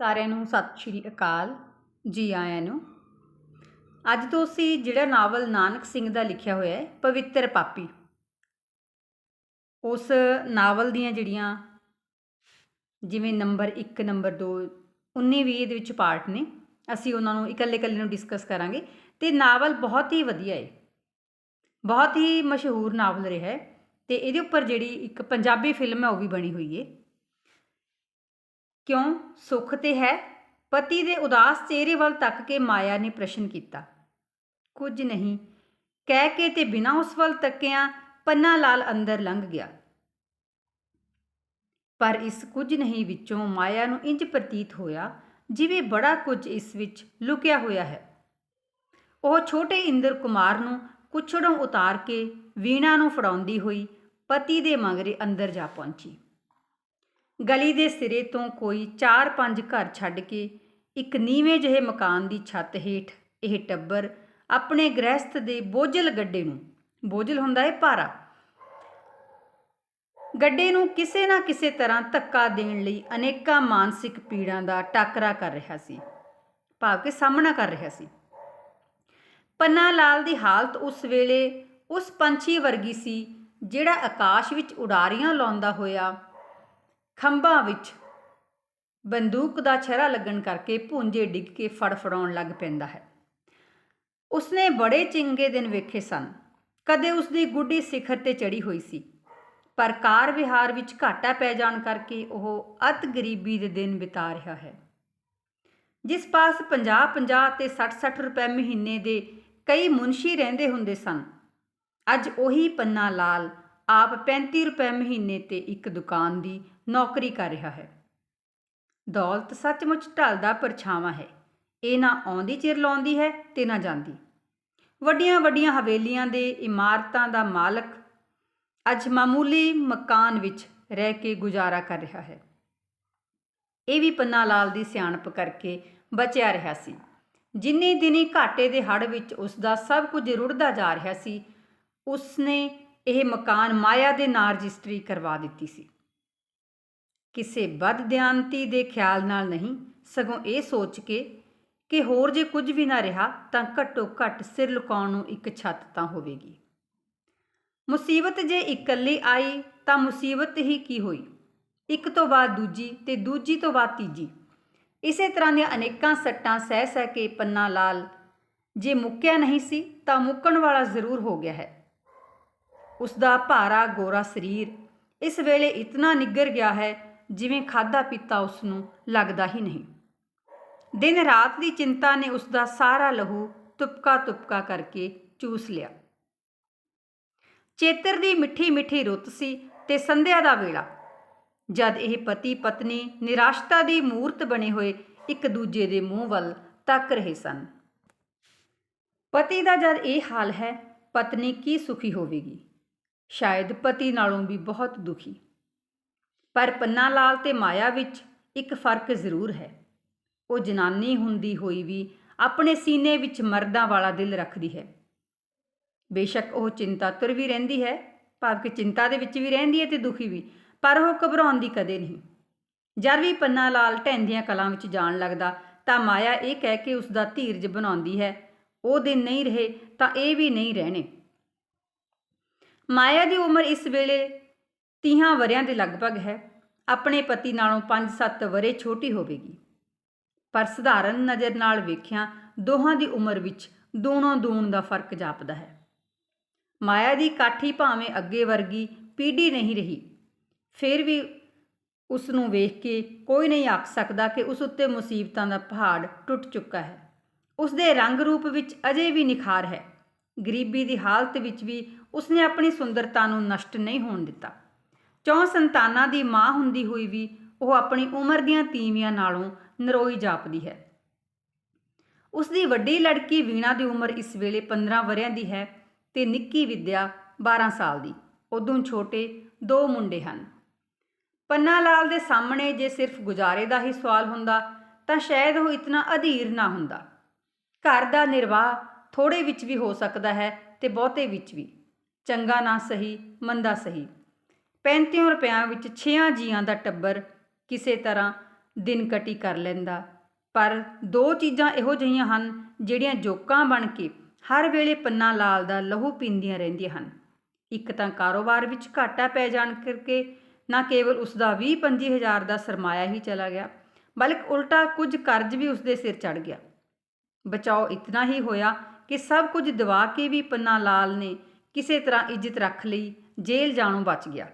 ਸਾਰਿਆਂ ਨੂੰ ਸਤਿ ਸ਼੍ਰੀ ਅਕਾਲ ਜੀ ਆਇਆਂ ਨੂੰ। ਅੱਜ ਤੋਂ ਅਸੀਂ ਜਿਹੜਾ ਨਾਵਲ ਨਾਨਕ ਸਿੰਘ ਦਾ ਲਿਖਿਆ ਹੋਇਆ ਹੈ, ਪਵਿੱਤਰ ਪਾਪੀ। ਉਸ ਨਾਵਲ ਦੀਆਂ ਜਿਹੜੀਆਂ ਜਿਵੇਂ ਨੰਬਰ 1 ਨੰਬਰ 2 19 20 ਦੇ ਵਿੱਚ ਪਾਰਟ ਨੇ, ਅਸੀਂ ਉਹਨਾਂ ਨੂੰ ਇਕੱਲੇ ਇਕੱਲੇ ਨੂੰ ਡਿਸਕਸ ਕਰਾਂਗੇ ਤੇ ਨਾਵਲ ਬਹੁਤ ਹੀ ਵਧੀਆ ਹੈ। ਬਹੁਤ ਹੀ ਮਸ਼ਹੂਰ ਨਾਵਲ ਰਿਹਾ ਹੈ ਤੇ ਇਹਦੇ ਉੱਪਰ ਜਿਹੜੀ ਇੱਕ ਪੰਜਾਬੀ ਫਿਲਮ ਹੈ, ਉਹ ਵੀ ਬਣੀ ਹੋਈ ਹੈ। ਕਿਉਂ ਸੁੱਖ ਤੇ ਹੈ? ਪਤੀ ਦੇ ਉਦਾਸ ਚਿਹਰੇ ਵੱਲ ਤੱਕ ਕੇ ਮਾਇਆ ਨੇ ਪ੍ਰਸ਼ਨ ਕੀਤਾ। ਕੁਝ ਨਹੀਂ। ਕਹਿ ਕੇ ਤੇ ਬਿਨਾਂ ਉਸ ਵੱਲ ਤੱਕਿਆਂ ਪੰਨਾ ਲਾਲ ਅੰਦਰ ਲੰਘ ਗਿਆ। ਪਰ ਇਸ ਕੁਝ ਨਹੀਂ ਵਿੱਚੋਂ ਮਾਇਆ ਨੂੰ ਇੰਜ ਪ੍ਰਤੀਤ ਹੋਇਆ, ਜਿਵੇਂ ਬੜਾ ਕੁਝ ਇਸ ਵਿੱਚ ਲੁਕਿਆ ਹੋਇਆ ਹੈ। ਉਹ ਛੋਟੇ ਇੰਦਰ ਕੁਮਾਰ ਨੂੰ ਕੁਛੜੋਂ ਉਤਾਰ ਕੇ ਵੀਣਾ ਨੂੰ ਫੜਾਉਂਦੀ ਹੋਈ ਪਤੀ ਦੇ ਮਗਰੇ ਅੰਦਰ ਜਾ ਪਹੁੰਚੀ। ਗਲੀ ਦੇ ਸਿਰੇ ਤੋਂ ਕੋਈ 4-5 ਘਰ ਛੱਡ ਕੇ ਇੱਕ ਨੀਵੇਂ ਜਿਹੇ ਮਕਾਨ ਦੀ ਛੱਤ ਹੇਠ ਇਹ ਟੱਬਰ ਆਪਣੇ ਗ੍ਰਹਿਸਥ ਦੇ ਬੋਝਲ ਗੱਡੇ ਨੂੰ, ਬੋਝਲ ਹੁੰਦਾ ਹੈ ਭਾਰਾ, ਗੱਡੇ ਨੂੰ ਕਿਸੇ ਨਾ ਕਿਸੇ ਤਰ੍ਹਾਂ ਧੱਕਾ ਦੇਣ ਲਈ ਅਨੇਕਾਂ ਮਾਨਸਿਕ ਪੀੜਾਂ ਦਾ ਟਾਕਰਾ ਕਰ ਰਿਹਾ ਸੀ, ਭਾਵ ਕਿ ਸਾਹਮਣਾ ਕਰ ਰਿਹਾ ਸੀ। ਪੰਨਾ ਲਾਲ ਦੀ ਹਾਲਤ ਉਸ ਵੇਲੇ ਉਸ ਪੰਛੀ ਵਰਗੀ ਸੀ ਜਿਹੜਾ ਆਕਾਸ਼ ਵਿੱਚ ਉਡਾਰੀਆਂ ਲਾਉਂਦਾ ਹੋਇਆ ਖੰਭਾਂ ਵਿੱਚ ਬੰਦੂਕ ਦਾ ਛਰਾ ਲੱਗਣ ਕਰਕੇ ਭੁੰਜੇ ਡਿੱਗ ਕੇ ਫੜਫੜਾਉਣ ਲੱਗ ਪੈਂਦਾ ਹੈ। ਉਸਨੇ ਬੜੇ ਚੰਗੇ ਦਿਨ ਵੇਖੇ ਸਨ। ਕਦੇ ਉਸਦੀ ਗੁੱਡੀ ਸਿਖਰ ਤੇ ਚੜੀ ਹੋਈ ਸੀ। ਪਰ ਕਾਰ ਵਿਹਾਰ ਵਿੱਚ ਘਾਟਾ ਪੈ ਜਾਣ ਕਰਕੇ ਉਹ ਅਤ ਗਰੀਬੀ ਦੇ ਦਿਨ ਬਿਤਾ ਰਿਹਾ ਹੈ। ਜਿਸ ਪਾਸ 50-50 ਤੇ 60-60 ਰੁਪਏ ਮਹੀਨੇ ਦੇ ਕਈ ਮੁਨਸ਼ੀ ਰਹਿੰਦੇ ਹੁੰਦੇ ਸਨ, ਅੱਜ ਉਹੀ ਪੰਨਾ ਲਾਲ ਆਪ 35 ਰੁਪਏ ਮਹੀਨੇ ਤੇ ਇੱਕ ਦੁਕਾਨ ਦੀ ਨੌਕਰੀ ਕਰ ਰਿਹਾ ਹੈ। ਦੌਲਤ ਸੱਚਮੁੱਚ ਢਲਦਾ ਪਰਛਾਵਾਂ ਹੈ। ਇਹ ਨਾ ਆਉਂਦੀ ਚਿਰ ਲਾਉਂਦੀ ਹੈ ਤੇ ਨਾ ਜਾਂਦੀ। ਵੱਡੀਆਂ ਵੱਡੀਆਂ ਹਵੇਲੀਆਂ ਦੇ ਇਮਾਰਤਾਂ ਦਾ ਮਾਲਕ ਅੱਜ ਮਾਮੂਲੀ ਮਕਾਨ ਵਿੱਚ ਰਹਿ ਕੇ ਗੁਜ਼ਾਰਾ ਕਰ ਰਿਹਾ ਹੈ। ਇਹ ਵੀ ਪੰਨਾ ਲਾਲ ਦੀ ਸਿਆਣਪ ਕਰਕੇ ਬਚਿਆ ਰਿਹਾ ਸੀ। ਜਿੰਨੇ ਦਿਨੀ ਘਾਟੇ ਦੇ ਹੜ ਵਿੱਚ ਉਸ ਦਾ ਸਭ ਕੁਝ ਰੁੜਦਾ ਜਾ ਰਿਹਾ ਸੀ, ਉਸਨੇ ਇਹ ਮਕਾਨ ਮਾਇਆ ਦੇ ਨਾਂ ਰਜਿਸਟਰੀ ਕਰਵਾ ਦਿੱਤੀ ਸੀ। ਕਿਸੇ ਬਦਧਿਆਨਤੀ ਦੇ ਖਿਆਲ ਨਾਲ ਨਹੀਂ, ਸਗੋਂ ਇਹ ਸੋਚ ਕੇ ਕਿ ਹੋਰ ਜੇ ਕੁਝ ਵੀ ਨਾ ਰਿਹਾ, ਤਾਂ ਘੱਟੋ ਘੱਟ ਸਿਰ ਲੁਕਾਉਣ ਨੂੰ ਇੱਕ ਛੱਤ ਤਾਂ ਹੋਵੇਗੀ। ਮੁਸੀਬਤ ਜੇ ਇਕੱਲੀ ਆਈ, ਤਾਂ ਮੁਸੀਬਤ ਹੀ ਕੀ ਹੋਈ? ਇੱਕ ਤੋਂ ਬਾਅਦ ਦੂਜੀ ਤੇ ਦੂਜੀ ਤੋਂ ਬਾਅਦ ਤੀਜੀ। ਇਸੇ ਤਰ੍ਹਾਂ ਦੀਆਂ ਅਨੇਕਾਂ ਸੱਟਾਂ ਸਹਿ ਸਹਿ ਕੇ ਪੰਨਾ ਲਾਲ। ਜੇ ਮੁੱਕਿਆ ਨਹੀਂ ਸੀ, ਤਾਂ ਮੁੱਕਣ ਵਾਲਾ ਜ਼ਰੂਰ ਹੋ ਗਿਆ ਹੈ। ਉਸ ਦਾ ਭਾਰਾ ਗੋਰਾ ਸਰੀਰ। ਇਸ ਵੇਲੇ ਇਤਨਾ ਨਿੱਗਰ ਗਿਆ ਹੈ, ਜਿਵੇਂ ਖਾਦਾ ਪੀਤਾ ਉਸ ਨੂੰ ਲੱਗਦਾ ਹੀ ਨਹੀਂ। ਦਿਨ ਰਾਤ ਦੀ ਚਿੰਤਾ ਨੇ ਉਸ ਦਾ ਸਾਰਾ ਲਹੂ ਤੁਪਕਾ ਤੁਪਕਾ ਕਰਕੇ ਚੂਸ ਲਿਆ। ਚੇਤਰ ਦੀ ਮਿੱਠੀ ਮਿੱਠੀ ਰੁੱਤ ਸੀ ਤੇ ਸੰਧਿਆ ਦਾ ਵੇਲਾ। ਜਦ ਇਹ ਪਤੀ ਪਤਨੀ ਨਿਰਾਸ਼ਤਾ ਦੀ ਮੂਰਤ ਬਣੇ ਹੋਏ ਇੱਕ ਦੂਜੇ ਦੇ ਮੂੰਹ ਵੱਲ ਤੱਕ ਰਹੇ ਸਨ। ਪਤੀ ਦਾ ਜਦ ਇਹ ਹਾਲ ਹੈ, ਪਤਨੀ ਕੀ ਸੁਖੀ ਹੋਵੇਗੀ? ਸ਼ਾਇਦ ਪਤੀ ਨਾਲੋਂ ਵੀ ਬਹੁਤ ਦੁਖੀ। ਪਰ ਪੰਨਾ ਲਾਲ ਤੇ ਮਾਇਆ ਵਿੱਚ ਇੱਕ ਫ਼ਰਕ ਜ਼ਰੂਰ ਹੈ। ਉਹ ਜਨਾਨੀ ਹੁੰਦੀ ਹੋਈ ਵੀ ਆਪਣੇ ਸੀਨੇ ਵਿੱਚ ਮਰਦਾਂ ਵਾਲਾ ਦਿਲ ਰੱਖਦੀ ਹੈ। ਬੇਸ਼ੱਕ ਉਹ ਚਿੰਤਾ ਤੁਰ ਵੀ ਰਹਿੰਦੀ ਹੈ, ਭਾਵ ਕਿ ਚਿੰਤਾ ਦੇ ਵਿੱਚ ਵੀ ਰਹਿੰਦੀ ਹੈ ਤੇ ਦੁਖੀ ਵੀ, ਪਰ ਉਹ ਘਬਰਾਉਣ ਦੀ ਕਦੇ ਨਹੀਂ। ਜਦ ਵੀ ਪੰਨਾ ਲਾਲ ਢੈਂਦੀਆਂ ਕਲਾਂ ਵਿੱਚ ਜਾਣ ਲੱਗਦਾ, ਤਾਂ ਮਾਇਆ ਇਹ ਕਹਿ ਕੇ ਉਸ ਦਾ ਧੀਰਜ ਬਣਾਉਂਦੀ ਹੈ, ਉਹ ਦਿਨ ਨਹੀਂ ਰਹੇ, ਤਾਂ ਇਹ ਵੀ ਨਹੀਂ ਰਹਿਣੇ। ਮਾਇਆ ਦੀ ਉਮਰ ਇਸ ਵੇਲੇ 30 ਵਰਿਆਂ ਦੇ ਲਗਭਗ ਹੈ। ਆਪਣੇ ਪਤੀ ਨਾਲੋਂ 5-7 ਵਰੇ ਛੋਟੀ ਹੋਵੇਗੀ। ਪਰ ਸਧਾਰਨ ਨਜ਼ਰ ਨਾਲ ਵੇਖਿਆ, ਦੋਹਾਂ ਦੀ ਉਮਰ ਵਿੱਚ ਦੂਣੋਂ ਦੂਣ ਦਾ ਫ਼ਰਕ ਜਾਪਦਾ ਹੈ। ਮਾਇਆ ਦੀ ਕਾਠੀ ਭਾਵੇਂ ਅੱਗੇ ਵਰਗੀ ਪੀੜੀ ਨਹੀਂ ਰਹੀ, ਫਿਰ ਵੀ ਉਸ ਨੂੰ ਵੇਖ ਕੇ ਕੋਈ ਨਹੀਂ ਆਖ ਸਕਦਾ ਕਿ ਉਸ ਉੱਤੇ ਮੁਸੀਬਤਾਂ ਦਾ ਪਹਾੜ ਟੁੱਟ ਚੁੱਕਾ ਹੈ। ਉਸ ਦੇ ਰੰਗ ਰੂਪ ਵਿੱਚ ਅਜੇ ਵੀ ਨਿਖਾਰ ਹੈ। ਗਰੀਬੀ ਦੀ ਹਾਲਤ ਵਿੱਚ ਵੀ ਉਸਨੇ ਆਪਣੀ ਸੁੰਦਰਤਾ ਨੂੰ ਨਸ਼ਟ ਨਹੀਂ ਹੋਣ ਦਿੱਤਾ। ਚੌਂ ਸੰਤਾਨਾਂ ਦੀ ਮਾਂ ਹੁੰਦੀ ਹੋਈ ਵੀ ਉਹ ਆਪਣੀ ਉਮਰ ਦੀਆਂ ਤੀਵੀਆਂ ਨਾਲੋਂ ਨਰੋਈ ਜਾਪਦੀ ਹੈ। ਉਸ ਦੀ ਵੱਡੀ ਲੜਕੀ ਵੀਣਾ ਦੀ ਉਮਰ ਇਸ ਵੇਲੇ 15 ਵਰਿਆਂ ਦੀ ਹੈ ਤੇ ਨਿੱਕੀ ਵਿਦਿਆ 12 ਸਾਲ ਦੀ। ਉਦੋਂ ਛੋਟੇ ਦੋ ਮੁੰਡੇ ਹਨ। ਪੰਨਾ ਲਾਲ ਦੇ ਸਾਹਮਣੇ ਜੇ ਸਿਰਫ ਗੁਜ਼ਾਰੇ ਦਾ ਹੀ ਸਵਾਲ ਹੁੰਦਾ ਤਾਂ ਸ਼ਾਇਦ ਉਹ ਇਤਨਾ ਅਧੀਰ ਨਾ ਹੁੰਦਾ। ਘਰ ਦਾ ਨਿਰਵਾਹ ਥੋੜੇ ਵਿੱਚ ਵੀ ਹੋ ਸਕਦਾ ਹੈ ਤੇ ਬਹੁਤੇ ਵਿੱਚ ਵੀ। ਚੰਗਾ ਨਾ ਸਹੀ, ਮੰਦਾ ਸਹੀ। 35 ਰੁਪਿਆਂ ਵਿੱਚ 6 ਜੀਆਂ ਦਾ ਟੱਬਰ ਕਿਸੇ ਤਰ੍ਹਾਂ ਦਿਨ ਕਟੀ ਕਰ ਲੈਂਦਾ। ਪਰ ਦੋ ਚੀਜ਼ਾਂ ਇਹੋ ਜਿਹੀਆਂ ਹਨ ਜਿਹੜੀਆਂ ਜੋਕਾਂ ਬਣ ਕੇ ਹਰ ਵੇਲੇ ਪੰਨਾ ਲਾਲ ਦਾ ਲਹੂ ਪੀਂਦੀਆਂ ਰਹਿੰਦੀਆਂ ਹਨ। ਇੱਕ ਤਾਂ ਕਾਰੋਬਾਰ ਵਿੱਚ ਘਾਟਾ ਪੈ ਜਾਣ ਕਰਕੇ ਨਾ ਕੇਵਲ ਉਸ ਦਾ 20-25 ਹਜ਼ਾਰ ਦਾ ਸਰਮਾਇਆ ਹੀ ਚਲਾ ਗਿਆ, ਬਲਕਿ ਉਲਟਾ ਕੁਝ ਕਰਜ਼ ਵੀ ਉਸ ਦੇ ਸਿਰ ਚੜ ਗਿਆ। ਬਚਾਓ ਇਤਨਾ ਹੀ ਹੋਇਆ ਕਿ ਸਭ ਕੁਝ ਦਵਾ ਕੇ ਵੀ ਪੰਨਾ ਲਾਲ ਨੇ ਕਿਸੇ ਤਰ੍ਹਾਂ ਇੱਜ਼ਤ ਰੱਖ ਲਈ, ਜੇਲ੍ਹ ਜਾਣੋਂ ਬਚ ਗਿਆ।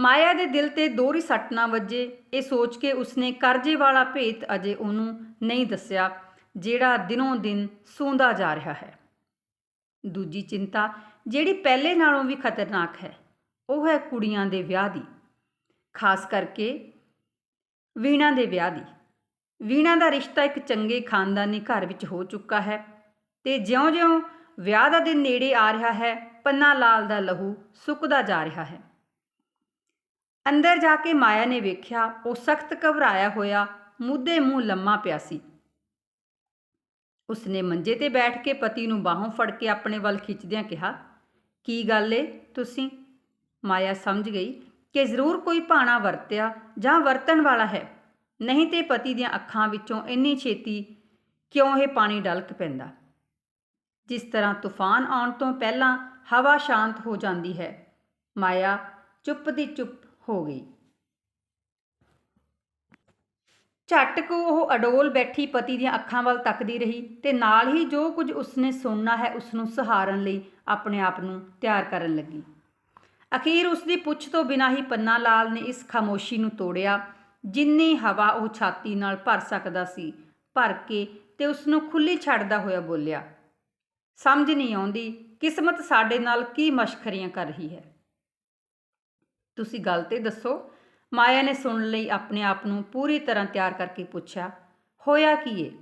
ਮਾਇਆ ਦੇ ਦਿਲ ਤੇ ਦੋਹਰੀ ਸੱਟ ਨਾ ਵੱਜੇ, ਇਹ ਸੋਚ ਕੇ ਉਸਨੇ ਕਰਜ਼ੇ ਵਾਲਾ ਭੇਤ ਅਜੇ ਉਹਨੂੰ ਨਹੀਂ ਦੱਸਿਆ, ਜਿਹੜਾ ਦਿਨੋਂ ਦਿਨ ਸੌਂਦਾ ਜਾ ਰਿਹਾ ਹੈ। ਦੂਜੀ ਚਿੰਤਾ, ਜਿਹੜੀ ਪਹਿਲੇ ਨਾਲੋਂ ਵੀ ਖਤਰਨਾਕ ਹੈ, ਉਹ ਹੈ ਕੁੜੀਆਂ ਦੇ ਵਿਆਹ ਦੀ। ਖਾਸ ਕਰਕੇ ਵੀਣਾ ਦੇ ਵਿਆਹ ਦੀ। ਵੀਣਾ ਦਾ ਰਿਸ਼ਤਾ ਇੱਕ ਚੰਗੇ ਖਾਨਦਾਨੀ ਘਰ ਵਿੱਚ ਹੋ ਚੁੱਕਾ ਹੈ ਤੇ ਜਿਉਂ-ਜਿਉਂ ਵਿਆਹ ਦਾ ਦਿਨ ਨੇੜੇ ਆ ਰਿਹਾ ਹੈ, ਪੰਨਾ ਲਾਲ ਦਾ ਲਹੂ ਸੁੱਕਦਾ ਜਾ ਰਿਹਾ ਹੈ। ਅੰਦਰ ਜਾ ਕੇ ਮਾਇਆ ਨੇ ਵੇਖਿਆ, ਉਹ ਸਖਤ ਘਬਰਾਇਆ ਹੋਇਆ, ਮੁੱਦੇ ਮੂੰਹ ਲੰਮਾ ਪਿਆ ਸੀ। ਉਸਨੇ ਮੰਜੇ ਤੇ ਬੈਠ ਕੇ ਪਤੀ ਨੂੰ ਬਾਹੋਂ ਫੜ ਕੇ ਆਪਣੇ ਵੱਲ ਖਿੱਚਦਿਆਂ ਕਿਹਾ, ਕੀ ਗੱਲ ਏ ਤੁਸੀਂ? ਮਾਇਆ ਸਮਝ ਗਈ ਕਿ ਜ਼ਰੂਰ ਕੋਈ ਭਾਣਾ ਵਰਤਿਆ ਜਾਂ ਵਰਤਣ ਵਾਲਾ ਹੈ। ਨਹੀਂ ਤੇ ਪਤੀ ਦੀਆਂ ਅੱਖਾਂ ਵਿੱਚੋਂ ਇੰਨੀ ਛੇਤੀ ਕਿਉਂ ਇਹ ਪਾਣੀ ਡਲਕ ਪੈਂਦਾ? ਜਿਸ ਤਰ੍ਹਾਂ ਤੂਫਾਨ ਆਉਣ ਤੋਂ ਪਹਿਲਾਂ ਹਵਾ ਸ਼ਾਂਤ ਹੋ ਜਾਂਦੀ ਹੈ, ਮਾਇਆ ਚੁੱਪ ਦੀ ਚੁੱਪ ਹੋ ਗਈ। ਝੱਟ ਕੁ ਉਹ ਅਡੋਲ ਬੈਠੀ ਪਤੀ ਦੀਆਂ ਅੱਖਾਂ ਵੱਲ ਤੱਕਦੀ ਰਹੀ ਤੇ ਨਾਲ ਹੀ ਜੋ ਕੁਝ ਉਸਨੇ ਸੁਣਨਾ ਹੈ ਉਸ ਨੂੰ ਸਹਾਰਨ ਲਈ ਆਪਣੇ ਆਪ ਨੂੰ ਤਿਆਰ ਕਰਨ ਲੱਗੀ। ਅਖੀਰ ਉਸ ਦੀ ਪੁੱਛ ਤੋਂ ਬਿਨਾਂ ਹੀ ਪੰਨਾ ਲਾਲ ਨੇ ਇਸ ਖਾਮੋਸ਼ੀ ਨੂੰ ਤੋੜਿਆ, ਜਿੰਨੀ ਹਵਾ ਉਹ ਛਾਤੀ ਨਾਲ ਭਰ ਸਕਦਾ ਸੀ, ਭਰ ਕੇ ਤੇ ਉਸ ਨੂੰ ਖੁੱਲੀ ਛੱਡਦਾ ਹੋਇਆ ਬੋਲਿਆ ਸਮਝ ਨਹੀਂ ਆਉਂਦੀ ਕਿਸਮਤ ਸਾਡੇ ਨਾਲ ਕੀ ਮਸ਼ਖਰੀਆਂ ਕਰ ਰਹੀ ਹੈ। ਤੁਸੀਂ ਗੱਲ ਤੇ ਦੱਸੋ। ਮਾਇਆ ਨੇ ਸੁਣ ਲਈ ਆਪਣੇ ਆਪ ਨੂੰ ਪੂਰੀ ਤਰ੍ਹਾਂ ਤਿਆਰ ਕਰਕੇ ਪੁੱਛਿਆ, ਹੋਇਆ ਕੀ ਏ?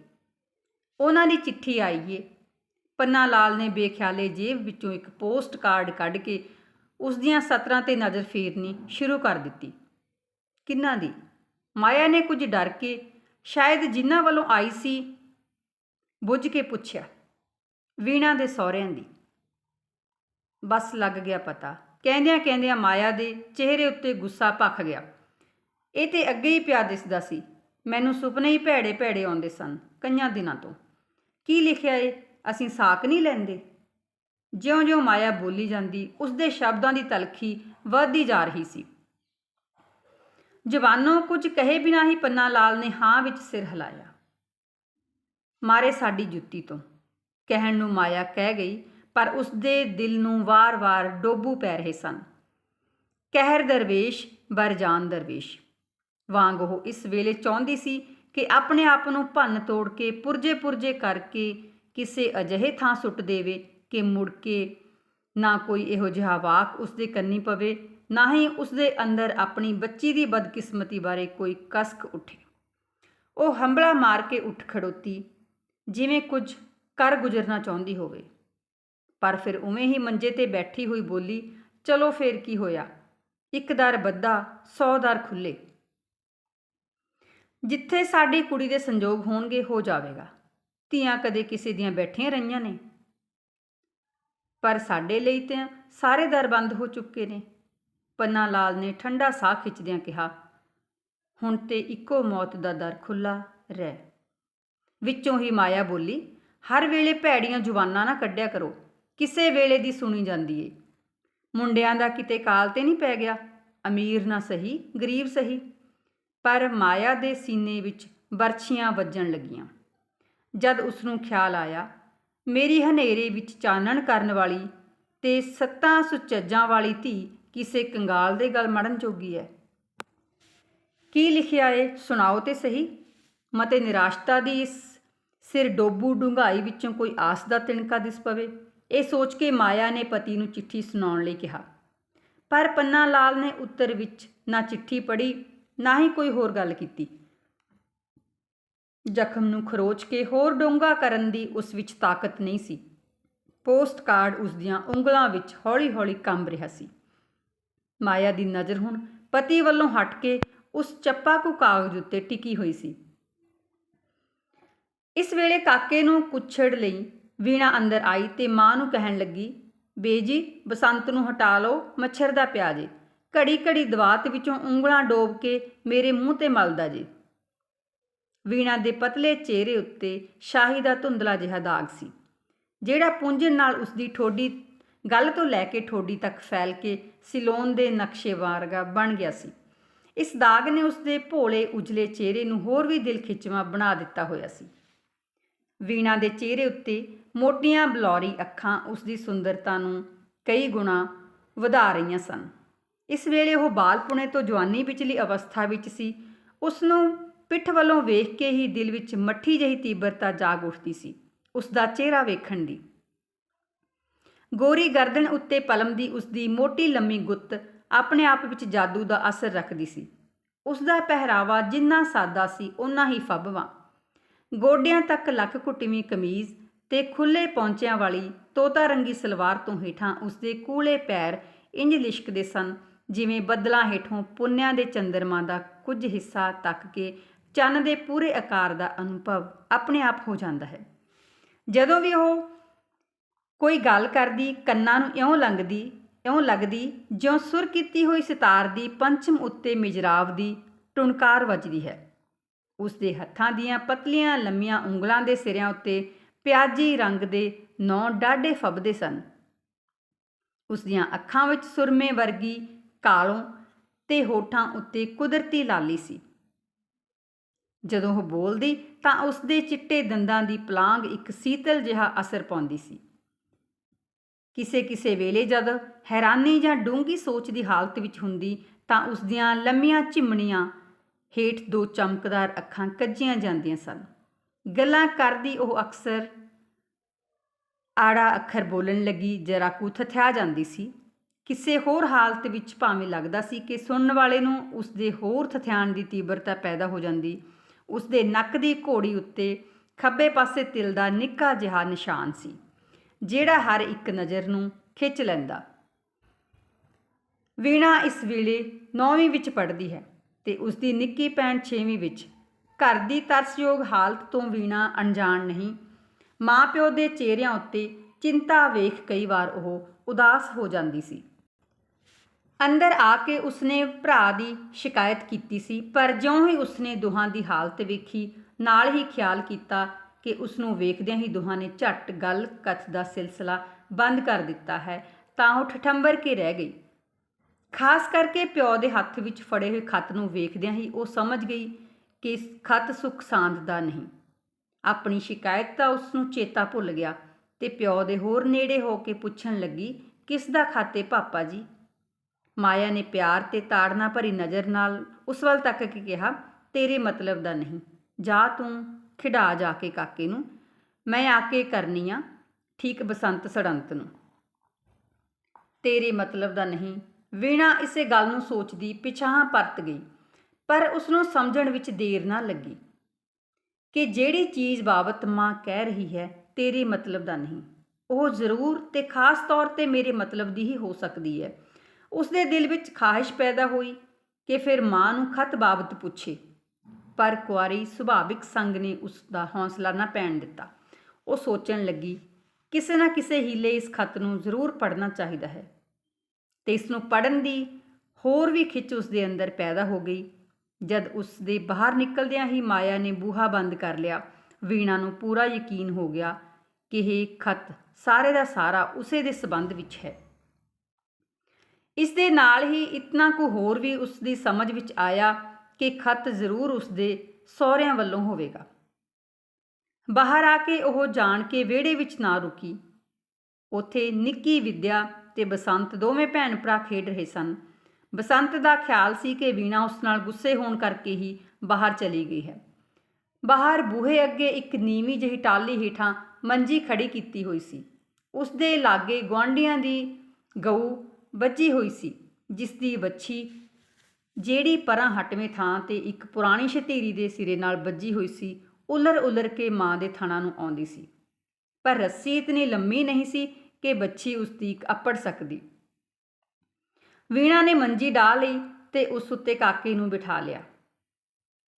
ਉਹਨਾਂ ਦੀ ਚਿੱਠੀ ਆਈ ਏ। ਪੰਨਾ ਲਾਲ ਨੇ ਬੇਖਿਆਲੇ ਜੇਬ ਵਿੱਚੋਂ ਇੱਕ ਪੋਸਟ ਕਾਰਡ ਕੱਢ ਕੇ ਉਸ ਦੀਆਂ ਸਤਰਾਂ ਤੇ ਨਜ਼ਰ ਫੇਰਨੀ ਸ਼ੁਰੂ ਕਰ ਦਿੱਤੀ। ਕਿੰਨਾ ਦੀ? ਮਾਇਆ ਨੇ ਕੁਝ ਡਰ ਕੇ ਸ਼ਾਇਦ ਜਿਨ੍ਹਾਂ ਵੱਲੋਂ ਆਈ ਸੀ, ਬੁੱਝ ਕੇ ਪੁੱਛਿਆ। ਵੀਣਾ ਦੇ ਸਹੁਰਿਆਂ ਦੀ। ਬਸ ਲੱਗ ਗਿਆ ਪਤਾ। ਕਹਿੰਦਿਆਂ ਕਹਿੰਦਿਆਂ ਮਾਇਆ ਦੇ ਚਿਹਰੇ ਉੱਤੇ ਗੁੱਸਾ ਭਖ ਗਿਆ। ਇਹ ਤੇ ਅੱਗੇ ਹੀ ਪਿਆ ਦਿਸਦਾ ਸੀ। ਮੈਨੂੰ ਸੁਪਨੇ ਹੀ ਭੈੜੇ ਭੈੜੇ ਆਉਂਦੇ ਸਨ ਕਈਆਂ ਦਿਨਾਂ ਤੋਂ। ਕੀ ਲਿਖਿਆ ਏ? ਅਸੀਂ ਸਾਕ ਨਹੀਂ ਲੈਂਦੇ। ਜਿਉਂ-ਜਿਉਂ ਮਾਇਆ ਬੋਲੀ ਜਾਂਦੀ ਉਸ ਦੇ ਸ਼ਬਦਾਂ ਦੀ ਤਲਖੀ ਵੱਧਦੀ ਜਾ ਰਹੀ ਸੀ। ਜਵਾਨੋਂ, ਕੁਝ ਕਹੇ ਬਿਨਾਂ ਹੀ ਪੰਨਾ ਲਾਲ ਨੇ ਹਾਂ ਵਿੱਚ ਸਿਰ ਹਿਲਾਇਆ। ਮਾਰੇ ਸਾਡੀ ਜੁੱਤੀ ਤੋਂ। ਕਹਿਣ ਨੂੰ ਮਾਇਆ ਕਹਿ ਗਈ, ਪਰ ਉਸ ਦੇ ਦਿਲ ਨੂੰ ਵਾਰ-ਵਾਰ ਡੋਬੂ ਪੈ ਰਹੇ ਸਨ। ਕਹਿਰ ਦਰਵੇਸ਼, ਬਰਜਾਨ ਦਰਵੇਸ਼। ਵਾਂਗ ਉਹ ਇਸ ਵੇਲੇ ਚਾਹੁੰਦੀ ਸੀ ਕਿ ਆਪਣੇ ਆਪ ਨੂੰ ਭੰਨ ਤੋੜ ਕੇ ਪੁਰਜੇ-ਪੁਰਜੇ ਕਰਕੇ ਕਿਸੇ ਅਜਿਹੇ ਥਾਂ ਸੁੱਟ ਦੇਵੇ ਕਿ ਮੁੜ ਕੇ ਨਾ ਕੋਈ ਇਹੋ ਜਿਹਾ ਵਾਕ ਉਸ ਦੇ ਕੰਨੀ ਪਵੇ, ਨਾ ਹੀ ਉਸ ਦੇ ਅੰਦਰ ਆਪਣੀ ਬੱਚੀ ਦੀ ਬਦਕਿਸਮਤੀ ਬਾਰੇ ਕੋਈ ਕਸਕ ਉੱਠੇ। ਉਹ ਹੰਬਲਾ ਮਾਰ ਕੇ ਉੱਠ ਖੜੋਤੀ। ਜਿਵੇਂ ਕੁਝ ਕਰ ਗੁਜ਼ਰਨਾ ਚਾਹੁੰਦੀ ਹੋਵੇ। ਪਰ ਫਿਰ ਉਵੇਂ ਹੀ ਮੰਜੇ ਤੇ ਬੈਠੀ ਹੋਈ ਬੋਲੀ, ਚਲੋ ਫੇਰ ਕੀ ਹੋਇਆ? ਇੱਕ ਦਰ ਬੱਧਾ, ਸੌ ਦਰ ਖੁੱਲੇ ਜਿੱਥੇ ਸਾਡੀ ਕੁੜੀ ਦੇ ਸੰਜੋਗ ਹੋਣਗੇ, ਹੋ ਜਾਵੇਗਾ। ਧੀਆਂ ਕਦੇ ਕਿਸੇ ਦੀਆਂ ਬੈਠੀਆਂ ਰਹੀਆਂ ਨੇ। ਪਰ ਸਾਡੇ ਲਈ ਤਾਂ ਸਾਰੇ ਦਰ ਬੰਦ ਹੋ ਚੁੱਕੇ ਨੇ। ਪੰਨਾ ਲਾਲ ਨੇ ਠੰਡਾ ਸਾਹ ਖਿੱਚਦਿਆਂ ਕਿਹਾ, ਹੁਣ ਤੇ ਇੱਕੋ ਮੌਤ ਦਾ ਦਰ ਖੁੱਲਾ ਰਹਿ। ਵਿੱਚੋਂ ਹੀ ਮਾਇਆ ਬੋਲੀ ਹਰ ਵੇਲੇ ਭੈੜੀਆਂ ਜ਼ੁਬਾਨਾਂ ਨਾ ਕੱਢਿਆ ਕਰੋ। ਕਿਸੇ ਵੇਲੇ ਦੀ ਸੁਣੀ ਜਾਂਦੀ ਏ। ਮੁੰਡਿਆਂ ਦਾ ਕਿਤੇ ਕਾਲ ਤੇ ਨਹੀਂ ਪੈ ਗਿਆ। ਅਮੀਰ ਨਾ ਸਹੀ, ਗਰੀਬ ਸਹੀ। ਪਰ ਮਾਇਆ ਦੇ ਸੀਨੇ ਵਿੱਚ ਬਰਛੀਆਂ ਵੱਜਣ ਲੱਗੀਆਂ। ਜਦ ਉਸ ਨੂੰ ਖਿਆਲ ਆਇਆ, ਮੇਰੀ ਹਨੇਰੇ ਵਿੱਚ ਚਾਨਣ ਕਰਨ ਵਾਲੀ ਤੇ ਸੱਤਾਂ ਸੁਚੱਜਾਂ ਵਾਲੀ ਧੀ ਕਿਸੇ ਕੰਗਾਲ ਦੇ ਗਲ ਮੜਨ ਜੋਗੀ ਹੈ ਕੀ ਲਿਖਿਆ ਏ? ਸੁਣਾਓ ਤੇ ਸਹੀ। ਮਤੇ ਨਿਰਾਸ਼ਤਾ ਦੀ ਇਸ ਸਿਰ ਡੋਬੂ ਡੂੰਘਾਈ ਵਿੱਚੋਂ ਕੋਈ ਆਸ ਦਾ ਤਿਣਕਾ ਦਿਸ ਪਵੇ। ਇਹ ਸੋਚ ਕੇ ਮਾਇਆ ਨੇ ਪਤੀ ਨੂੰ ਚਿੱਠੀ ਸੁਣਾਉਣ ਲਈ ਕਿਹਾ। ਪਰ ਪੰਨਾ ਲਾਲ ਨੇ ਉੱਤਰ ਵਿੱਚ ਨਾ ਚਿੱਠੀ ਪੜ੍ਹੀ, ਨਾ ਹੀ ਕੋਈ ਹੋਰ ਗੱਲ ਕੀਤੀ। ਜ਼ਖਮ ਨੂੰ ਖਰੋਚ ਕੇ ਹੋਰ ਡੋਂਗਾ ਕਰਨ ਦੀ ਉਸ ਵਿੱਚ ਤਾਕਤ ਨਹੀਂ ਸੀ। ਪੋਸਟ ਕਾਰਡ ਉਸ ਦੀਆਂ ਉਂਗਲਾਂ ਵਿੱਚ ਹੌਲੀ-ਹੌਲੀ ਕੰਬ ਰਿਹਾ ਸੀ। ਮਾਇਆ ਦੀ ਨਜ਼ਰ ਹੁਣ ਪਤੀ ਵੱਲੋਂ ਹਟ ਕੇ ਉਸ ਚੱਪਾ ਕੁ ਕਾਗਜ਼ ਉੱਤੇ ਟਿਕੀ ਹੋਈ ਸੀ। ਇਸ ਵੇਲੇ ਕਾਕੇ ਨੂੰ ਕੁੱਛੜ ਲਈ ਵੀਣਾ ਅੰਦਰ ਆਈ ਤੇ ਮਾਂ ਨੂੰ ਕਹਿਣ ਲੱਗੀ ਬੇਜੀ ਬਸੰਤ ਨੂੰ ਹਟਾ ਲਓ, ਮੱਛਰ ਦਾ ਪਿਆ ਜੇ। ਘੜੀ ਘੜੀ ਦਵਾਤ ਵਿੱਚੋਂ ਉਂਗਲਾਂ ਡੋਬ ਕੇ ਮੇਰੇ ਮੂੰਹ ਤੇ ਮਲਦਾ ਜੇ। ਵੀਣਾ ਦੇ ਪਤਲੇ ਚਿਹਰੇ ਉੱਤੇ ਸ਼ਾਹੀ ਦਾ ਧੁੰਦਲਾ ਜਿਹਾ ਦਾਗ ਸੀ, ਜਿਹੜਾ ਪੁੰਝਣ ਨਾਲ ਉਸਦੀ ਠੋਡੀ, ਗੱਲ ਤੋਂ ਲੈ ਕੇ ਠੋਡੀ ਤੱਕ ਫੈਲ ਕੇ ਸਿਲੋਨ ਦੇ ਨਕਸ਼ੇ ਵਾਰਗਾ ਬਣ ਗਿਆ ਸੀ। ਇਸ ਦਾਗ ਨੇ ਉਸਦੇ ਭੋਲੇ ਉਜਲੇ ਚਿਹਰੇ ਨੂੰ ਹੋਰ ਵੀ ਦਿਲ ਖਿੱਚਵਾ ਬਣਾ ਦਿੱਤਾ ਹੋਇਆ ਸੀ। ਵੀਣਾ ਦੇ ਚਿਹਰੇ ਉੱਤੇ ਮੋਟੀਆਂ ਬਲੌਰੀ ਅੱਖਾਂ ਉਸਦੀ ਸੁੰਦਰਤਾ ਨੂੰ ਕਈ ਗੁਣਾ ਵਧਾ ਰਹੀਆਂ ਸਨ। ਇਸ ਵੇਲੇ ਉਹ ਬਾਲਪੁਣੇ ਤੋਂ ਜਵਾਨੀ ਵਿਚਲੀ ਅਵਸਥਾ ਵਿੱਚ ਸੀ। ਉਸ ਨੂੰ ਪਿੱਠ ਵੱਲੋਂ ਵੇਖ ਕੇ ਹੀ ਦਿਲ ਵਿੱਚ ਮੱਠੀ ਜਿਹੀ ਤੀਬਰਤਾ ਜਾਗ ਉੱਠਦੀ ਸੀ। ਉਸ ਦਾ ਚਿਹਰਾ ਵੇਖਣ ਦੀ। ਗੋਰੀ ਗਰਦਨ ਉੱਤੇ ਪਲਮ ਦੀ ਉਸਦੀ ਮੋਟੀ ਲੰਮੀ ਗੁੱਤ ਆਪਣੇ ਆਪ ਵਿੱਚ ਜਾਦੂ ਦਾ ਅਸਰ ਰੱਖਦੀ ਸੀ। ਉਸ ਦਾ ਪਹਿਰਾਵਾ ਜਿੰਨਾ ਸਾਦਾ ਸੀ, ਓਨਾ ਹੀ ਫੱਬਵਾ ਗੋਡਿਆਂ ਤੱਕ ਲੱਕ ਘੁੱਟਵੀਂ ਕਮੀਜ਼ ਤੇ ਖੁੱਲੇ ਪੌਂਚਿਆਂ ਵਾਲੀ ਤੋਤਾ ਰੰਗੀ ਸਲਵਾਰ ਤੋਂ ਹੇਠਾਂ ਉਸਦੇ ਕੂਲੇ ਪੈਰ ਇੰਜ ਲਿਸ਼ਕਦੇ ਸਨ, ਜਿਵੇਂ ਬੱਦਲਾਂ ਹੇਠੋਂ ਪੁੰਨਿਆਂ ਦੇ ਚੰਦਰਮਾ ਦਾ ਕੁਝ ਹਿੱਸਾ ਤੱਕ ਕੇ ਚੰਨ ਦੇ ਪੂਰੇ ਆਕਾਰ ਦਾ ਅਨੁਭਵ ਆਪਣੇ ਆਪ ਹੋ ਜਾਂਦਾ ਹੈ। ਜਦੋਂ ਵੀ ਉਹ ਕੋਈ ਗੱਲ ਕਰਦੀ, ਕੰਨਾਂ ਨੂੰ ਇਉਂ ਲੰਘਦੀ, ਇਉਂ ਲੱਗਦੀ ਜਿਉਂ ਸੁਰ ਕੀਤੀ ਹੋਈ ਸਿਤਾਰ ਦੀ ਪੰਚਮ ਉੱਤੇ ਮਿਜਰਾਵ ਦੀ ਟੁਣਕਾਰ ਵੱਜਦੀ ਹੈ। ਉਸ ਦੇ ਹੱਥਾਂ ਦੀਆਂ ਪਤਲੀਆਂ ਲੰਮੀਆਂ ਉਂਗਲਾਂ ਦੇ ਸਿਰਿਆਂ ਉੱਤੇ ਪਿਆਜੀ ਰੰਗ ਦੇ ਨੌ ਡਾਢੇ ਫੱਬਦੇ ਸਨ। ਉਸ ਦੀਆਂ ਅੱਖਾਂ ਵਿੱਚ ਸੁਰਮੇ ਵਰਗੀ ਕਾਲੋਂ ਤੇ ਹੋਠਾਂ ਉੱਤੇ ਕੁਦਰਤੀ ਲਾਲੀ ਸੀ। ਜਦੋਂ ਉਹ ਬੋਲਦੀ, ਤਾਂ ਉਸ ਦੇ ਚਿੱਟੇ ਦੰਦਾਂ ਦੀ ਪਲਾਂਗ ਇੱਕ ਸੀਤਲ ਜਿਹਾ ਅਸਰ ਪਾਉਂਦੀ ਸੀ। ਕਿਸੇ ਕਿਸੇ ਵੇਲੇ ਜਦ ਹੈਰਾਨੀ ਜਾਂ ਡੂੰਗੀ ਸੋਚ ਦੀ ਹਾਲਤ ਵਿੱਚ ਹੁੰਦੀ, ਤਾਂ ਉਸ ਦੀਆਂ ਲੰਮੀਆਂ ਚਿਮਣੀਆਂ ਹੇਠ ਦੋ ਚਮਕਦਾਰ ਅੱਖਾਂ ਕੱਜੀਆਂ ਜਾਂਦੀਆਂ ਸਨ। ਗੱਲਾਂ ਕਰਦੀ ਉਹ ਅਕਸਰ ਆੜਾ ਅੱਖਰ ਬੋਲਣ ਲੱਗੀ, ਜਰਾ ਕੁ ਥਥਿਆ ਜਾਂਦੀ ਸੀ। ਕਿਸੇ ਹੋਰ ਹਾਲਤ ਵਿੱਚ ਭਾਵੇਂ ਲੱਗਦਾ ਸੀ ਕਿ ਸੁਣਨ ਵਾਲੇ ਨੂੰ ਉਸ ਦੇ ਹੋਰ ਥਥਿਆਣ ਦੀ ਤੀਬਰਤਾ ਪੈਦਾ ਹੋ ਜਾਂਦੀ ਉਸ ਦੇ ਨੱਕ ਦੀ ਘੋੜੀ ਉੱਤੇ ਖੱਬੇ ਪਾਸੇ ਤਿਲ ਦਾ ਨਿੱਕਾ ਜਿਹਾ ਨਿਸ਼ਾਨ ਸੀ, ਜਿਹੜਾ ਹਰ ਇੱਕ ਨਜ਼ਰ ਨੂੰ ਖਿੱਚ ਲੈਂਦਾ। ਵੀਣਾ ਇਸ ਵੇਲੇ 9ਵੀਂ ਵਿੱਚ ਪੜ੍ਹਦੀ ਹੈ। ਤੇ ਉਸ ਦੀ ਨਿੱਕੀ ਭੈਣ 6ਵੀਂ ਵਿੱਚ ਘਰ ਦੀ ਤਰਸਯੋਗ ਹਾਲਤ ਤੋਂ ਵੀਣਾ ਅਣਜਾਣ ਨਹੀਂ। ਮਾਪਿਓ ਦੇ ਚਿਹਰਿਆਂ ਉੱਤੇ ਚਿੰਤਾ ਵੇਖ ਕਈ ਵਾਰ ਉਹ ਉਦਾਸ ਹੋ ਜਾਂਦੀ ਸੀ। ਅੰਦਰ ਆ ਕੇ ਉਸਨੇ ਭਰਾ ਦੀ ਸ਼ਿਕਾਇਤ ਕੀਤੀ ਸੀ, ਪਰ ਜਿਉਂ ਹੀ ਉਸਨੇ ਦੋਹਾਂ ਦੀ ਹਾਲਤ ਵੇਖੀ, ਨਾਲ ਹੀ ਖਿਆਲ ਕੀਤਾ ਕਿ ਉਸ ਨੂੰ ਵੇਖਦਿਆਂ ਹੀ ਦੋਹਾਂ ਨੇ ਝੱਟ ਗੱਲ ਕਥ ਦਾ ਸਿਲਸਿਲਾ ਬੰਦ ਕਰ ਦਿੱਤਾ ਹੈ, ਤਾਂ ਉਹ ਠਠੰਬਰ ਕੇ ਰਹਿ ਗਈ। ਖਾਸ ਕਰਕੇ ਪਿਓ ਦੇ ਹੱਥ ਵਿੱਚ ਫੜੇ ਹੋਏ ਖੱਤ ਨੂੰ ਵੇਖਦਿਆਂ ਹੀ ਉਹ ਸਮਝ ਗਈ ਕਿ ਇਸ ਖੱਤ ਸੁਖ ਸਾਂਦ ਦਾ ਨਹੀਂ। ਆਪਣੀ ਸ਼ਿਕਾਇਤ ਤਾਂ ਉਸ ਨੂੰ ਚੇਤਾ ਭੁੱਲ ਗਿਆ ਤੇ ਪਿਓ ਦੇ ਹੋਰ ਨੇੜੇ ਹੋ ਕੇ ਪੁੱਛਣ ਲੱਗੀ, ਕਿਸ ਦਾ ਖਾਤੇ ਪਾਪਾ ਜੀ? ਮਾਇਆ ਨੇ ਪਿਆਰ ਤੇ ਤਾੜਨਾ ਭਰੀ ਨਜ਼ਰ ਨਾਲ ਉਸ ਵੱਲ ਤੱਕ ਕੇ ਕਿਹਾ, ਤੇਰੇ ਮਤਲਬ ਦਾ ਨਹੀਂ। ਜਾ ਤੂੰ ਖਿਡਾ ਜਾ ਕੇ ਕਾਕੇ ਨੂੰ। ਮੈਂ ਆ ਕੇ ਕਰਨੀ ਆ ਠੀਕ ਬਸੰਤ ਸੜੰਤ ਨੂੰ। ਤੇਰੇ ਮਤਲਬ ਦਾ ਨਹੀਂ। ਵੀਣਾ ਇਸੇ ਗੱਲ ਨੂੰ ਸੋਚਦੀ ਪਿਛਾਹਾਂ ਪਰਤ ਗਈ, ਪਰ ਉਸ ਨੂੰ ਸਮਝਣ ਵਿੱਚ ਦੇਰ ਨਾ ਲੱਗੀ ਕਿ ਜਿਹੜੀ ਚੀਜ਼ ਬਾਬਤ ਮਾਂ ਕਹਿ ਰਹੀ ਹੈ ਤੇਰੇ ਮਤਲਬ ਦਾ ਨਹੀਂ, ਉਹ ਜ਼ਰੂਰ ਤੇ ਖਾਸ ਤੌਰ ਤੇ ਮੇਰੇ ਮਤਲਬ ਦੀ ਹੀ ਹੋ ਸਕਦੀ ਹੈ। ਉਸ ਦੇ ਦਿਲ ਵਿੱਚ ਖਾਹਿਸ਼ ਪੈਦਾ ਹੋਈ ਕਿ ਫਿਰ ਮਾਂ ਨੂੰ ਖਤ ਬਾਬਤ ਪੁੱਛੇ, ਪਰ ਕੁਆਰੀ ਸੁਭਾਵਿਕ ਸੰਗ ਨੇ ਉਸ ਦਾ ਹੌਸਲਾ ਨਾ ਪੈਣ ਦਿੱਤਾ। ਉਹ ਸੋਚਣ ਲੱਗੀ, ਕਿਸੇ ਨਾ ਕਿਸੇ ਹੀਲੇ ਇਸ ਖਤ ਨੂੰ ਜ਼ਰੂਰ ਪੜ੍ਹਨਾ ਚਾਹੀਦਾ ਹੈ। ਤੇ ਇਸ ਨੂੰ ਪੜਨ ਦੀ ਹੋਰ ਵੀ ਖਿੱਚ ਉਸ ਦੇ ਅੰਦਰ ਪੈਦਾ ਹੋ ਗਈ। ਜਦ ਉਸ ਦੇ ਬਾਹਰ ਨਿਕਲਦਿਆਂ ਹੀ ਮਾਇਆ ਨੇ ਬੂਹਾ ਬੰਦ ਕਰ ਲਿਆ, ਵੀਣਾ ਨੂੰ ਪੂਰਾ ਯਕੀਨ ਹੋ ਗਿਆ ਕਿ ਇਹ ਖਤ ਸਾਰੇ ਦਾ ਸਾਰਾ ਉਸੇ ਦੇ ਸਬੰਧ ਵਿੱਚ ਹੈ। ਇਸ ਦੇ ਨਾਲ ਹੀ ਇਤਨਾ ਕੁ ਹੋਰ ਵੀ ਉਸ ਦੀ ਸਮਝ ਵਿੱਚ ਆਇਆ ਕਿ ਖਤ ਜ਼ਰੂਰ ਉਸ ਦੇ ਸਹੁਰਿਆਂ ਵੱਲੋਂ ਹੋਵੇਗਾ। ਬਾਹਰ ਆ ਕੇ ਉਹ ਜਾਣ ਕੇ ਵਿਹੜੇ ਵਿੱਚ ਨਾ ਰੁਕੀ। ਉੱਥੇ ਨਿੱਕੀ ਵਿਦਿਆ ਤੇ ਬਸੰਤ ਦੋਵੇਂ ਭੈਣ ਭਰਾ ਖੇਡ ਰਹੇ ਸਨ। ਬਸੰਤ ਦਾ ਖਿਆਲ ਸੀ ਕਿ ਵੀਣਾ ਉਸ ਨਾਲ ਗੁੱਸੇ ਹੋਣ ਕਰਕੇ ਹੀ ਬਾਹਰ ਚਲੀ ਗਈ ਹੈ। ਬਾਹਰ ਬੂਹੇ ਅੱਗੇ ਇੱਕ ਨੀਵੀਂ ਜਿਹੀ ਟਾਲੀ ਹੇਠਾਂ ਮੰਜੀ ਖੜੀ ਕੀਤੀ ਹੋਈ ਸੀ। ਉਸ ਦੇ ਲਾਗੇ ਗੁਆਂਢੀਆਂ ਦੀ ਗਊ ਵੱਜੀ ਹੋਈ ਸੀ, ਜਿਸ ਦੀ ਵੱਛੀ ਜਿਹੜੀ ਪਰਾਂ ਹਟਵੇਂ ਥਾਂ ਤੇ ਇੱਕ ਪੁਰਾਣੀ ਸ਼ਤੀਰੀ ਦੇ ਸਿਰੇ ਨਾਲ ਵੱਜੀ ਹੋਈ ਸੀ ਉਲਰ ਉਲਰ ਕੇ ਮਾਂ ਦੇ ਥਣਾ ਨੂੰ ਆਉਂਦੀ ਸੀ। ਪਰ ਰੱਸੀ ਇਤਨੀ ਲੰਮੀ ਨਹੀਂ ਸੀ ਕਿ ਬੱਚੀ ਉਸ ਦੀ ਅੱਪੜ ਸਕਦੀ। ਵੀਣਾ ਨੇ ਮੰਜੀ ਢਾ ਲਈ ਤੇ ਉਸ ਉੱਤੇ ਕਾਕੇ ਨੂੰ ਬਿਠਾ ਲਿਆ।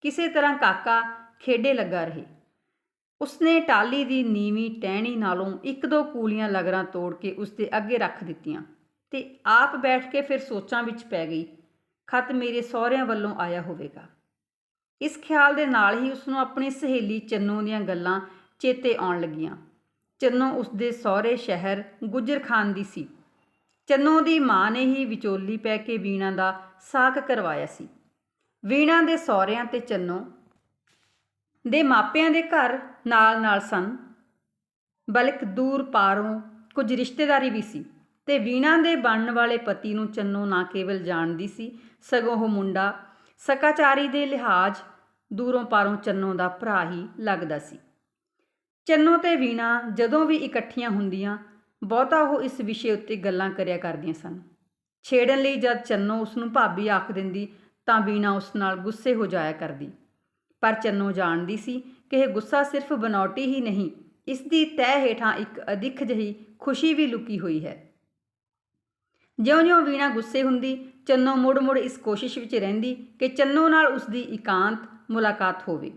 ਕਿਸੇ ਤਰ੍ਹਾਂ ਕਾਕਾ ਖੇਡੇ ਲੱਗਾ ਰਹੇ। ਉਸਨੇ ਟਾਲੀ ਦੀ ਨੀਵੀਂ ਟਹਿਣੀ ਨਾਲੋਂ ਇੱਕ ਦੋ ਕੂਲੀਆਂ ਲਗਰਾਂ ਤੋੜ ਕੇ ਉਸਦੇ ਅੱਗੇ ਰੱਖ ਦਿੱਤੀਆਂ ਤੇ ਆਪ ਬੈਠ ਕੇ ਫਿਰ ਸੋਚਾਂ ਵਿੱਚ ਪੈ ਗਈ, ਖਤ ਮੇਰੇ ਸਹੁਰਿਆਂ ਵੱਲੋਂ ਆਇਆ ਹੋਵੇਗਾ। ਇਸ ਖਿਆਲ ਦੇ ਨਾਲ ਹੀ ਉਸ ਨੂੰ ਆਪਣੀ ਸਹੇਲੀ ਚੰਨੋ ਦੀਆਂ ਗੱਲਾਂ ਚੇਤੇ ਆਉਣ ਲੱਗੀਆਂ। ਚੰਨੋ ਉਸਦੇ ਸਹੁਰੇ ਸ਼ਹਿਰ ਗੁਜਰ ਖਾਨ ਦੀ ਸੀ। ਚੰਨੋ ਦੀ ਮਾਂ ਨੇ ਹੀ ਵਿਚੋਲੀ ਪੈ ਕੇ ਵੀਣਾ ਦਾ ਸਾਕ ਕਰਵਾਇਆ ਸੀ। ਵੀਣਾ ਦੇ ਸਹੁਰਿਆਂ ਤੇ ਚੰਨੋ ਦੇ ਮਾਪਿਆਂ ਦੇ ਘਰ ਨਾਲ-ਨਾਲ ਸਨ। ਬਲਕ ਦੂਰ ਪਾਰੋਂ ਕੁਝ ਰਿਸ਼ਤੇਦਾਰੀ ਵੀ ਸੀ ਤੇ ਵੀਣਾ ਦੇ ਬਣਨ ਵਾਲੇ ਪਤੀ ਨੂੰ ਚੰਨੋ ਨਾ ਕੇਵਲ ਜਾਣਦੀ ਸੀ, ਸਗੋਂ ਉਹ ਮੁੰਡਾ ਸਕਾਚਾਰੀ ਦੇ ਲਿਹਾਜ਼ ਦੂਰੋਂ ਪਾਰੋਂ ਚੰਨੋ ਦਾ ਭਰਾ ਹੀ ਲੱਗਦਾ ਸੀ। ਚੰਨੋ ਤੇ ਵੀਣਾ ਜਦੋਂ ਵੀ ਇਕੱਠੀਆਂ ਹੁੰਦੀਆਂ, ਬਹੁਤਾ ਉਹ ਇਸ ਵਿਸ਼ੇ ਉੱਤੇ ਗੱਲਾਂ ਕਰਿਆ ਕਰਦੀਆਂ ਸਨ। ਛੇੜਨ ਲਈ ਜਦ ਚੰਨੋ ਉਸ ਨੂੰ ਭਾਬੀ ਆਖ ਦਿੰਦੀ, ਤਾਂ ਵੀਣਾ ਉਸ ਨਾਲ ਗੁੱਸੇ ਹੋ ਜਾਇਆ ਕਰਦੀ। ਪਰ ਚੰਨੋ ਜਾਣਦੀ ਸੀ ਕਿ ਇਹ ਗੁੱਸਾ ਸਿਰਫ ਬਨੌਟੀ ਹੀ ਨਹੀਂ, ਇਸ ਦੀ ਤਹਿ ਹੇਠਾਂ ਇੱਕ ਅਦਿੱਖ ਜਹੀ ਖੁਸ਼ੀ ਵੀ ਲੁਕੀ ਹੋਈ ਹੈ। ਜਿਉਂ-ਜਿਉਂ ਵੀਣਾ ਗੁੱਸੇ ਹੁੰਦੀ, ਚੰਨੋ ਮੁੜ-ਮੁੜ ਇਸ ਕੋਸ਼ਿਸ਼ ਵਿੱਚ ਰਹਿੰਦੀ ਕਿ ਚੰਨੋ ਨਾਲ ਉਸ ਦੀ ਇਕਾਂਤ ਮੁਲਾਕਾਤ ਹੋਵੇ।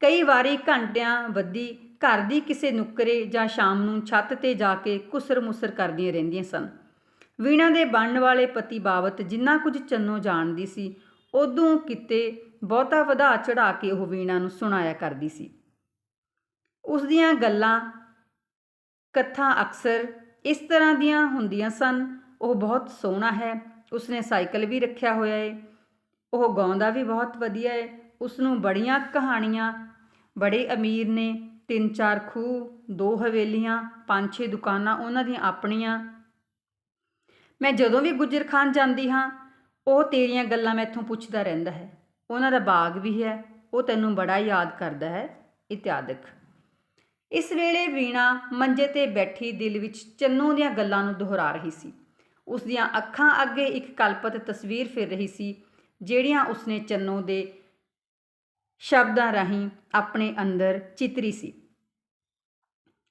ਕਈ ਵਾਰੀ ਘੰਟਿਆਂ ਵੱਧੀ ਘਰ ਦੀ ਕਿਸੇ ਨੁੱਕਰੇ ਜਾਂ ਸ਼ਾਮ ਨੂੰ ਛੱਤ ਤੇ ਜਾ ਕੇ ਕੁਸਰ-ਮੁਸਰ ਕਰਦੀਆਂ ਰਹਿੰਦੀਆਂ ਸਨ। ਵੀਣਾ ਦੇ ਬਣਨ ਵਾਲੇ ਪਤੀ ਬਾਬਤ ਜਿੰਨਾ ਕੁਝ ਚੰਨੋ ਜਾਣਦੀ ਸੀ, ਉਦੋਂ ਕਿਤੇ ਬਹੁਤਾ ਵਧਾ ਚੜਾ ਕੇ ਉਹ ਵੀਣਾ ਨੂੰ ਸੁਣਾਇਆ ਕਰਦੀ ਸੀ। ਉਸ ਦੀਆਂ ਗੱਲਾਂ, ਕਥਾ ਅਕਸਰ ਇਸ ਤਰ੍ਹਾਂ ਦੀਆਂ ਹੁੰਦੀਆਂ ਸਨ। ਉਹ ਬਹੁਤ ਸੋਹਣਾ ਹੈ, ਉਸਨੇ ਸਾਈਕਲ ਵੀ ਰੱਖਿਆ ਹੋਇਆ ਹੈ ਉਹ ਗਾਉਂਦਾ ਵੀ ਬਹੁਤ ਵਧੀਆ ਹੈ ਉਸ ਨੂੰ ਬੜੀਆਂ ਕਹਾਣੀਆਂ ਬੜੇ ਅਮੀਰ ਨੇ ਤਿੰਨ ਚਾਰ ਖੂਹ, ਦੋ ਹਵੇਲੀਆਂ, ਪੰਜ ਛੇ ਦੁਕਾਨਾਂ ਉਹਨਾਂ ਦੀਆਂ ਆਪਣੀਆਂ। ਮੈਂ ਜਦੋਂ ਵੀ ਗੁੱਜਰ ਖਾਨ ਜਾਂਦੀ ਹਾਂ, ਉਹ ਤੇਰੀਆਂ ਗੱਲਾਂ ਮੈਥੋਂ ਪੁੱਛਦਾ ਰਹਿੰਦਾ ਹੈ। ਉਹਨਾਂ ਦਾ ਬਾਗ ਵੀ ਹੈ, ਉਹ ਤੈਨੂੰ ਬੜਾ ਯਾਦ ਕਰਦਾ ਹੈ ਇਤਿਆਦਿਕ ਇਸ ਵੇਲੇ ਵੀਣਾ ਮੰਜੇ ਤੇ ਬੈਠੀ ਦਿਲ ਵਿੱਚ ਚੰਨੂ ਦੀਆਂ ਗੱਲਾਂ ਨੂੰ ਦੁਹਰਾ ਰਹੀ ਸੀ। ਉਸ ਦੀਆਂ ਅੱਖਾਂ ਅੱਗੇ ਇੱਕ ਕਲਪਤ ਤਸਵੀਰ ਫਿਰ ਰਹੀ ਸੀ, ਜਿਹੜੀਆਂ ਉਸਨੇ ਚੰਨੂ ਦੇ ਸ਼ਬਦਾਂ ਰਾਹੀਂ ਆਪਣੇ ਅੰਦਰ ਚਿਤਰੀ ਸੀ।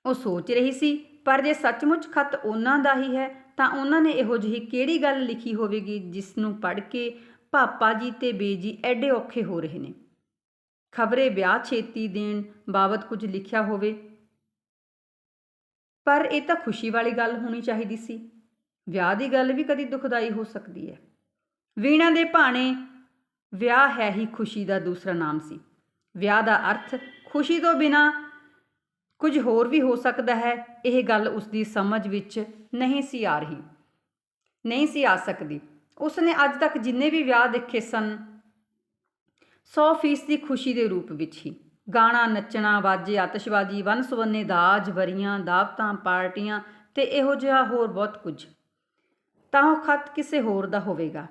ਉਹ ਸੋਚ ਰਹੀ ਸੀ, ਪਰ ਜੇ ਸੱਚਮੁੱਚ ਖਤ ਉਹਨਾਂ ਦਾ ਹੀ ਹੈ, ਤਾਂ ਉਹਨਾਂ ਨੇ ਇਹੋ ਜਿਹੀ ਕਿਹੜੀ ਗੱਲ ਲਿਖੀ ਹੋਵੇਗੀ ਜਿਸ ਨੂੰ ਪੜ੍ਹ ਕੇ ਪਾਪਾ ਜੀ ਤੇ ਬੇਜੀ ਐਡੇ ਔਖੇ ਹੋ ਰਹੇ ਨੇ? ਖਬਰੇ ਵਿਆਹ ਛੇਤੀ ਦੇਣ ਬਾਬਤ ਕੁਝ ਲਿਖਿਆ ਹੋਵੇ। ਪਰ ਇਹ ਤਾਂ ਖੁਸ਼ੀ ਵਾਲੀ ਗੱਲ ਹੋਣੀ ਚਾਹੀਦੀ ਸੀ। ਵਿਆਹ ਦੀ ਗੱਲ ਵੀ ਕਦੀ ਦੁਖਦਾਈ ਹੋ ਸਕਦੀ ਹੈ। ਵੀਣਾ ਦੇ ਭਾਣੇ ਵਿਆਹ ਹੈ ਹੀ ਖੁਸ਼ੀ ਦਾ ਦੂਸਰਾ ਨਾਮ ਸੀ। ਵਿਆਹ ਦਾ ਅਰਥ ਖੁਸ਼ੀ ਤੋਂ ਬਿਨਾ ਕੁਝ ਹੋਰ ਵੀ ਹੋ ਸਕਦਾ ਹੈ, ਇਹ ਗੱਲ ਉਸ ਦੀ ਸਮਝ ਵਿੱਚ ਨਹੀਂ ਸੀ ਆ ਰਹੀ। ਨਹੀਂ ਸੀ ਆ ਸਕਦੀ। ਉਸ ਨੇ ਅੱਜ ਤੱਕ ਜਿੰਨੇ ਵੀ ਵਿਆਹ ਦੇਖੇ ਸਨ 100% ਦੀ ਖੁਸ਼ੀ ਦੇ ਰੂਪ ਵਿੱਚ ਹੀ। ਗਾਣਾ, ਨੱਚਣਾ, ਵਾਜੇ, ਆਤਿਸ਼ਬਾਜ਼ੀ ਵੰਨ-ਸੁਵੰਨੇ ਦਾਜ, ਵਰੀਆਂ, ਦਾਵਤਾਂ, ਪਾਰਟੀਆਂ ਤੇ ਇਹੋ ਜਿਹਾ ਹੋਰ ਬਹੁਤ ਕੁਝ। ਤਾਂ ਉਹ ਖਤ ਕਿਸੇ ਹੋਰ ਦਾ ਹੋਵੇਗਾ।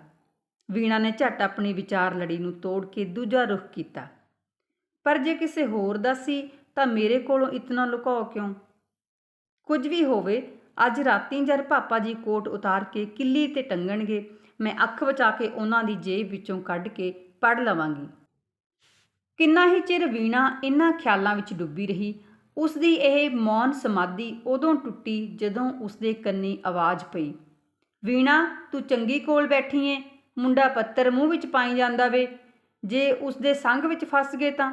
ਵੀਣਾ ਨੇ ਝਟ ਆਪਣੀ ਵਿਚਾਰ ਲੜੀ ਨੂੰ ਤੋੜ ਕੇ ਦੂਜਾ ਰੁਖ ਕੀਤਾ। ਪਰ ਜੇ ਕਿਸੇ ਹੋਰ ਦਾ ਸੀ, ਤਾਂ ਮੇਰੇ ਕੋਲੋਂ ਇਤਨਾ ਲੁਕਾਓ ਕਿਉਂ? ਕੁਝ ਵੀ ਹੋਵੇ, ਅੱਜ ਰਾਤੀ ਜਦ ਪਾਪਾ ਜੀ ਕੋਟ ਉਤਾਰ ਕੇ ਕਿੱਲੀ ਤੇ ਟੰਗਣਗੇ, ਮੈਂ ਅੱਖ ਬਚਾ ਕੇ ਉਹਨਾਂ ਦੀ ਜੇਬ ਵਿੱਚੋਂ ਕੱਢ ਕੇ ਪੜ ਲਵਾਂਗੀ। ਕਿੰਨਾ ਹੀ ਚਿਰ ਵੀਣਾ ਇਹਨਾਂ ਖਿਆਲਾਂ ਵਿੱਚ ਡੁੱਬੀ ਰਹੀ, ਉਸ ਦੀ ਇਹ ਮੌਨ ਸਮਾਧੀ ਉਦੋਂ ਟੁੱਟੀ ਜਦੋਂ ਉਸ ਦੇ ਕੰਨੀ ਆਵਾਜ਼ ਪਈ, ਵੀਣਾ, ਤੂੰ ਚੰਗੀ ਕੋਲ ਬੈਠੀ ਏ? ਮੁੰਡਾ ਪੱਤਰ ਮੂੰਹ ਵਿੱਚ ਪਾਈ ਜਾਂਦਾ ਵੇ। ਜੇ ਉਸ ਦੇ ਸੰਗ ਵਿੱਚ ਫਸ ਗਏ ਤਾਂ?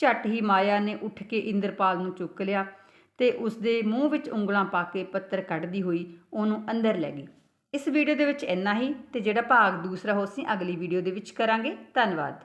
ਝੱਟ ਹੀ ਮਾਇਆ ਨੇ ਉੱਠ ਕੇ ਇੰਦਰਪਾਲ ਨੂੰ ਚੁੱਕ ਲਿਆ ਤੇ ਉਸ ਦੇ ਮੂੰਹ ਵਿੱਚ ਉਂਗਲਾਂ ਪਾ ਕੇ ਪੱਤਰ ਕੱਢਦੀ ਹੋਈ ਉਹਨੂੰ ਅੰਦਰ ਲੈ ਗਈ। ਇਸ ਵੀਡੀਓ ਦੇ ਵਿੱਚ ਇੰਨਾ ਹੀ ਤੇ ਜਿਹੜਾ ਭਾਗ ਦੂਸਰਾ ਹੋ ਸੀ ਅਗਲੀ ਵੀਡੀਓ ਦੇ ਵਿੱਚ ਕਰਾਂਗੇ। ਧੰਨਵਾਦ।